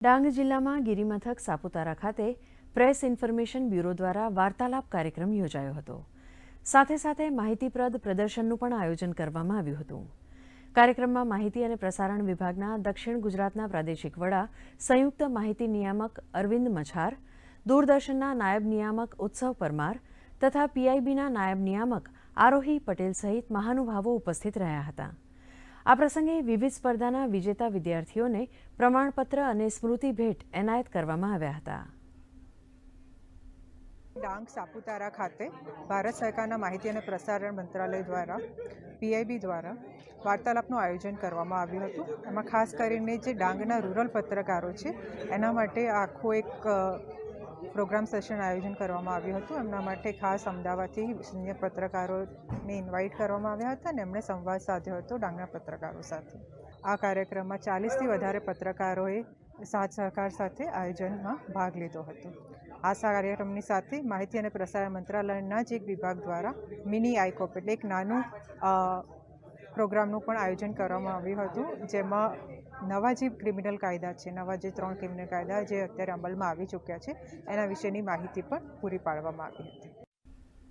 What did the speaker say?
ડાંગ જિલ્લામાં ગિરિમથક સાપુતારા ખાતે press information bureau દ્વારા વાર્તાલાપ કાર્યક્રમ યોજાયો હતો. સાથે સાથે માહિતીપ્રદ પ્રદર્શનનું પણ આયોજન કરવામાં આવ્યું હતું. કાર્યક્રમમાં માહિતી અને પ્રસારણ વિભાગના દક્ષિણ ગુજરાતના પ્રાદેશિક વડા, સંયુક્ત માહિતી નિયામક અરવિંદ મછાર, દૂરદર્શનના નાયબ નિયામક ઉત્સવ પરમાર તથા પીઆઈબીના નાયબ નિયામક આરોહી પટેલ સહિત મહાનુભાવો ઉપસ્થિત રહ્યા હતા. આ પ્રસંગે વિવિધ સ્પર્ધાના વિજેતા વિદ્યાર્થીઓને પ્રમાણપત્ર અને સ્મૃતિ ભેટ એનાયત કરવામાં આવ્યા હતા. ડાંગ સાપુતારા ખાતે ભારત સરકારના માહિતી અને પ્રસારણ મંત્રાલય દ્વારા, પીઆઈબી દ્વારા વાર્તાલાપનું આયોજન કરવામાં આવ્યું હતું. એમાં ખાસ કરીને જે ડાંગના રૂરલ પત્રકારો છે, એના માટે આખો એક પ્રોગ્રામ સેશન આયોજન કરવામાં આવ્યું હતું. એમના માટે ખાસ અમદાવાદથી સિનિયર પત્રકારોને ઇન્વાઇટ કરવામાં આવ્યા હતા અને એમણે સંવાદ સાધ્યો હતો ડાંગના પત્રકારો સાથે. આ કાર્યક્રમમાં ચાલીસથી વધારે પત્રકારોએ સાથ સહકાર સાથે આયોજનમાં ભાગ લીધો હતો. આ કાર્યક્રમની સાથે માહિતી અને પ્રસારણ મંત્રાલયના જ એક વિભાગ દ્વારા મિની આઈકોપ એટલે એક નાનું પ્રોગ્રામનું પણ આયોજન કરવામાં આવ્યું હતું, જેમાં નવા જે ક્રિમિનલ કાયદા છે, નવા જે ત્રણ ક્રિમિનલ કાયદા જે અત્યારે અમલમાં આવી ચૂક્યા છે, એના વિશેની માહિતી પણ પૂરી પાડવામાં આવી હતી.